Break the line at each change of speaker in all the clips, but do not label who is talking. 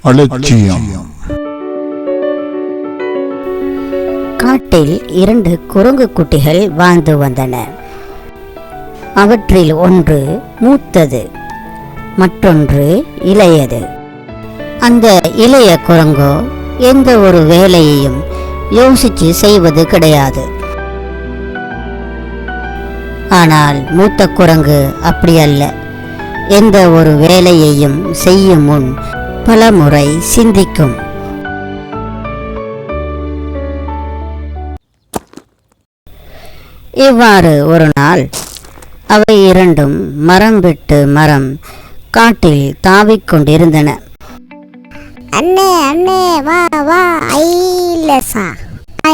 அலட்சியம்.
காட்டில் இரண்டு குரங்கு குட்டிகள் வாழ்ந்து வந்தன. அவற்றில் ஒன்று மூத்தது மற்றொன்று இளையது. அந்த இளைய குரங்கோ எந்த ஒரு வேலையையும் யோசிச்சு செய்வது கிடையாது. ஆனால் மூத்த குரங்கு அப்படி அல்ல. எந்த ஒரு வேலையையும் செய்யும் முன் பல முறை சிந்திக்கும். இவ்வாறு ஒரு நாள் அவை இரண்டும் மரம் விட்டு மரம் காட்டில் தாவிக் கொண்டிருந்தன.
அண்ணே அண்ணே வா வா ஐலசா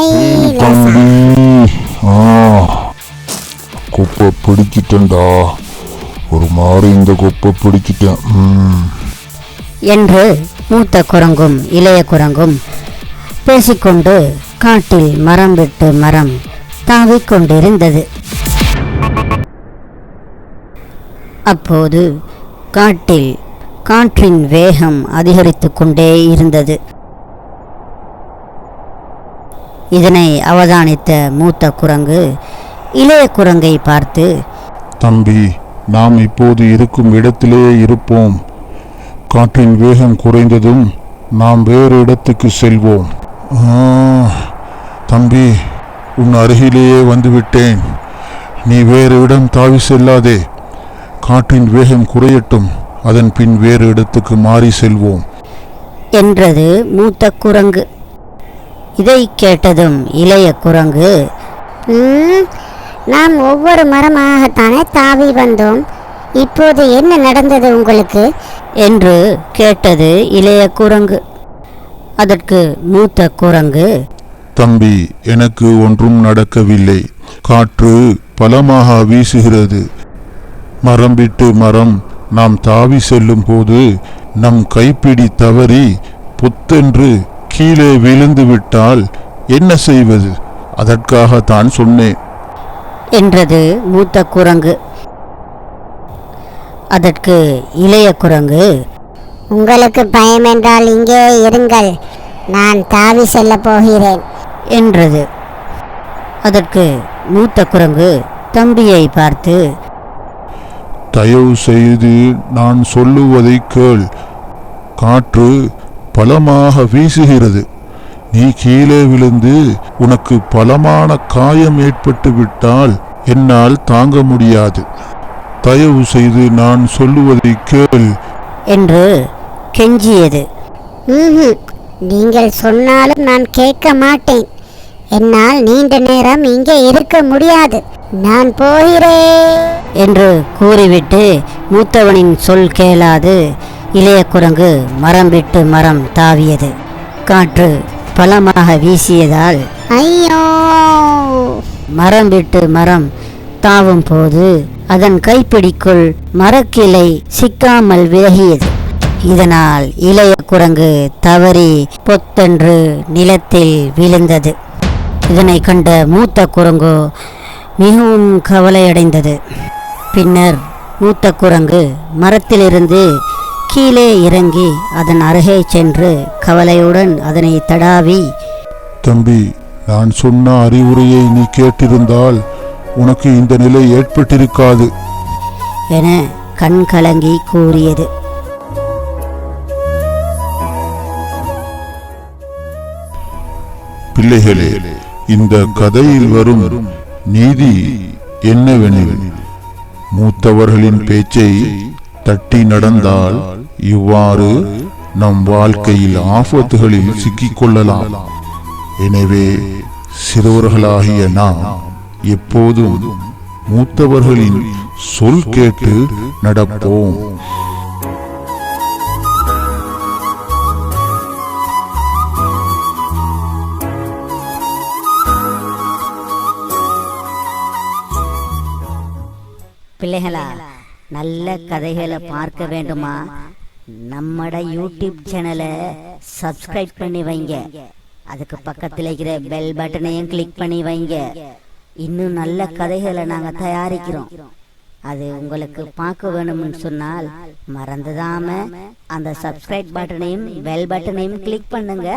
ஐலசா.
பிடிச்சிட்டேன்டா ஒரு மாதிரி இந்த குப்பை பிடிச்சிட்டேன்
என்று மூத்த குரங்கும் இளைய குரங்கும் பேசிக்கொண்டு காட்டில் மரம் விட்டு மரம் தாவிக் கொண்டிருந்தது அப்போது காட்டில் காற்றின் வேகம் அதிகரித்து கொண்டே இருந்தது. இதனை அவதானித்த மூத்த குரங்கு இளைய குரங்கை பார்த்து
தம்பி நாம் இப்போது இருக்கும் இடத்திலேயே இருப்போம். காற்றின் வேகம் குறைந்ததும் நாம் வேறு இடத்துக்கு செல்வோம். ஆ, தம்பி உன் அருகிலேயே வந்துவிட்டேன். நீ வேறு இடம் தாவி செல்லாதே. காற்றின் வேகம் குறையட்டும். அதன் பின் வேறு இடத்துக்கு மாறி செல்வோம்.
என்றது மூத்த குரங்கு. இதை கேட்டதும் இளைய குரங்கு
நாம் ஒவ்வொரு மரமாகத்தானே தாவி வந்தோம். இப்போது என்ன நடந்தது உங்களுக்கு?
என்று கேட்டது இளைய குரங்கு. அதற்கு மூத்த குரங்கு
தம்பி எனக்கு ஒன்றும் நடக்கவில்லை. காற்று பலமாக வீசுகிறது. மரம் விட்டு மரம் நாம் தாவி செல்லும் போது நம் கைப்பிடி தவறி புத்தென்று கீழே விழுந்து விட்டால் என்ன செய்வது? அதற்காகத்தான் சொன்னேன்.
என்றது மூத்த குரங்கு. அதற்கு இளைய குரங்கு
உங்களுக்கு பயம் என்றால் இங்கே இருங்கள் நான் தாவி செல்ல போகிறேன்
என்றது. அதற்கு மூத்த குரங்கு தம்பியை பார்த்து
தயவு செய்து நான் சொல்லுவதை கேள். காற்று பலமாக வீசுகிறது. நீ கீழே விழுந்து உனக்கு பலமான காயம் ஏற்பட்டு விட்டால் என்னால் தாங்க முடியாது. தயவு செய்து நான் சொல்லுவதை கேள்.
என்று கெஞ்சியது.
நீங்கள் சொன்னாலும் நான் கேட்க மாட்டேன். என்னால் நீண்ட நேரம் இங்கே இருக்க முடியாது. நான் போகிறேன்.
என்று கூறிவிட்டு மூத்தவனின் சொல் கேளாது. இளைய குரங்கு மரம் விட்டு மரம் தாவியது. காற்று பலமாக வீசியதால்
ஐயோ.
மரம் விட்டு மரம் தாவும் போது அதன் கைப்பிடிக்குள் மரக்கிளை சிக்காமல் விலகியது. இதனால் இளைய குரங்கு தவறி பொத்தென்று நிலத்தில் விழுந்தது. இதனை கண்ட மூத்த குரங்கு மிகவும் கவலையடைந்தது. பின்னர் மூத்த குரங்கு மரத்திலிருந்து கீழே இறங்கி அதன் அருகே சென்று கவலையுடன் அதனை தடாவி
தம்பி நான் சொன்ன அறிவுரையை நீ கேட்டிருந்தால் உனக்கு இந்த நிலை ஏற்பட்டிருக்காது
என கண் கலங்கி கூறியது.
பிள்ளைகளே இந்த கதையில் வரும் நீதி என்னவெனில்? மூத்தவர்களின் பேச்சை தட்டி நடந்தால் இவ்வாறு நம் வாழ்க்கையில் ஆபத்துகளில் சிக்கிக்கொள்ளலாம். எனவே சிறுவர்களாகிய நாம் எப்போதும் மூத்தவர்களின் சொல் கேட்டு நடப்போம்.
பிள்ளைகளா நல்ல கதைகளை பார்க்க வேண்டுமா? நம்மட யூடியூப் சேனலை சப்ஸ்கிரைப் பண்ணி வைங்க. அதுக்கு பக்கத்தில் இருக்கிற பெல் பட்டனையும் கிளிக் பண்ணி வைங்க. இன்னும் நல்ல கதைகளை நாங்கள் தயாரிக்கிறோம். அது உங்களுக்கு பார்க்க வேணும்னு சொன்னால் மறந்துடாம அந்த சப்ஸ்கிரைப் பட்டனையும் பெல் பட்டனையும் கிளிக் பண்ணுங்க.